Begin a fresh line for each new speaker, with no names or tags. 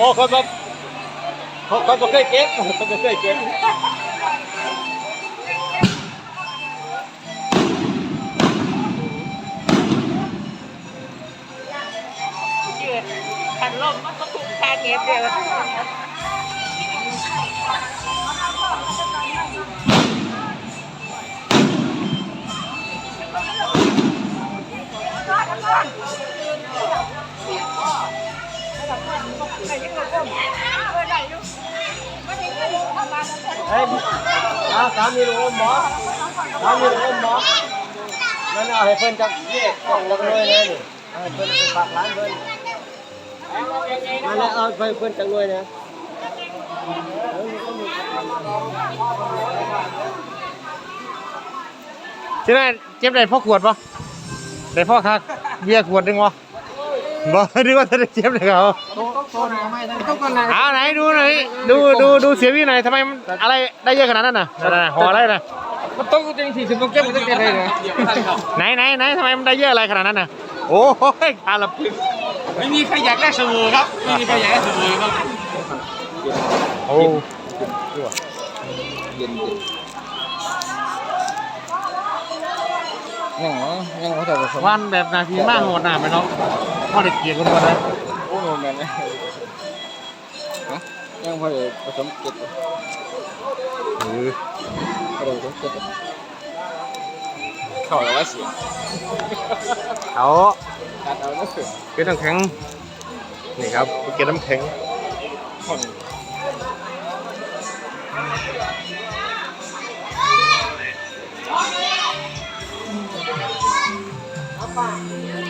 โอ้คนแบบคนคนบ่เคยเก็บคนบ่เคยเก็บ
ยืดขันลมมันก็ถูกแค่เก็บเดียว
เฮ้ยเอาสามีลูกอมหมอสามีลูกอมหมอนั่นเอาให้เพิ่อนจักเยกกล่องละเลยนะนี่เอาให้เพิ่อนไปฝากร้านเพิ่นนั่นแหละเอาไปเพิ่อนจักเลยนะ
ใช่ไหมเจ็บได้พ่อขวดปะได้พ่อคักเบียร์ขวดหนึงวะ บอกนึกว่าจะได้เจ็บเลยเขาเอาไหนดูหน่อยดูดูดูเสียวี่หน่อยทำไมมันอะไรได้เยอะขนาดนั้นน่ะนั่นน่ะห่ออะไรน่ะ
มันต้องจริงสิถึงต้องเก็บมันต้องเก็บเลยนะ
ไหนไหนไหนทำไมมันได้เยอะอะไรขนาดนั้นน่ะโอ้ยคาราพึก
ไม่มีใครอยากได้สบู่ครับไม่มีใครอยากได้สบู่ครับ
โอ้
ยังเหรอยังไม่ได้ผสม
วันแบบนาทีมากโหดหนาไปเนาะ พ่อเด็กเกลียดคนวันนั้น
โอ้โหแม่นนะยังพอได้ผสมเก็บ
เออ
พอได้ผสมเก็บเข้าแล้วว่าเสีย
เอา
ตัดเอาแล้วเสีย
เกล็ดน้ำแข็งนี่ครับเกล็ดน้ำแข็ง
คน
เ